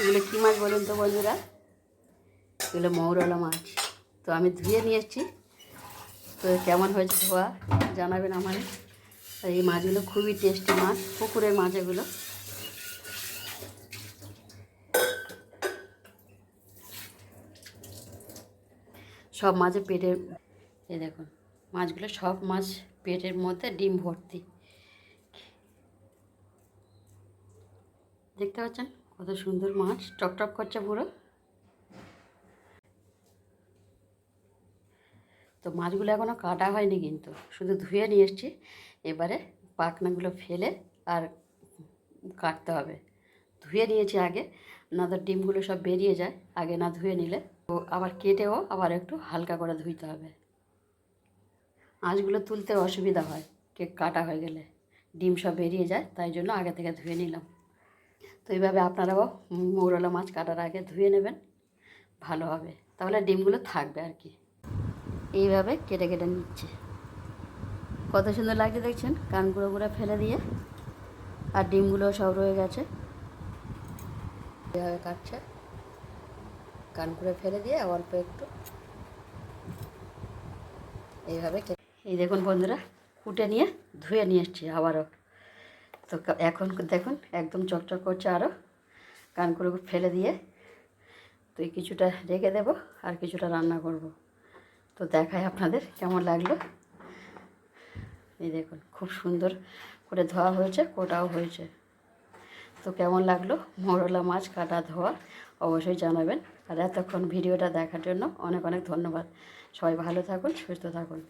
এগুলো কী মাছ বলুন তো বন্ধুরা? এগুলো মৌরলা মাছ। তো আমি ধুয়ে নিয়ে এসেছি। তো কেমন হয়েছে ধোয়া জানাবেন আমায়। আর এই মাছগুলো খুবই টেস্টি মাছ, পুকুরের মাছ এগুলো। সব মাছের পেটের, এই দেখুন, মাছগুলো সব মাছ পেটের মধ্যে ডিম ভর্তি। দেখতে পাচ্ছেন? কত সুন্দর মাছ টকটক করছে পুরো। তো মাছগুলো এখনও কাটা হয়নি কিন্তু, শুধু ধুয়ে নিয়ে এসেছি। এবারে পাখনাগুলো ফেলে আর কাটতে হবে। ধুয়ে নিয়েছি আগে, না তো ডিমগুলো সব বেরিয়ে যায়, আগে না ধুয়ে নিলে। তো আবার কেটেও আবার একটু হালকা করে ধুইতে হবে। মাছগুলো তুলতে অসুবিধা হয়, কেক কাটা হয়ে গেলে। ডিম সব বেরিয়ে যায়, তাই জন্য আগে থেকে ধুয়ে নিলাম। তো এইভাবে আপনারাও মৌরলা মাছ কাটার আগে ধুয়ে নেবেন, ভালো হবে। তাহলে ডিমগুলো থাকবে আর কি। এইভাবে কেটে কেটে নিচ্ছে। কত সুন্দর লাগছে দেখছেন? কানগুলো গুঁড়ো ফেলে দিয়ে। আর ডিমগুলো সব রয়ে গেছে। এইভাবে কাটছে। কান কানকুড়ে ফেলে দিয়ে অল্প একটু। এইভাবে এই দেখুন বন্ধুরা, কুটে নিয়ে ধুয়ে নিয়ে এসছি আবারও। তো এখন দেখুন, একদম চকচক করছে আরও কানকুড়ে ফেলে দিয়ে তো এই কিছুটা রেখে দেব আর কিছুটা রান্না করব। তো দেখায় আপনাদের কেমন লাগল। এই দেখুন, খুব সুন্দর করে ধোয়া হয়েছে, কোটাও হয়েছে। তো কেমন লাগল মোরলা মাছ কাটা ধোয়া, অবশ্যই জানাবেন। আর এতক্ষণ ভিডিওটা দেখার জন্য অনেক অনেক ধন্যবাদ। সবাই ভালো থাকুন, সুস্থ থাকুন।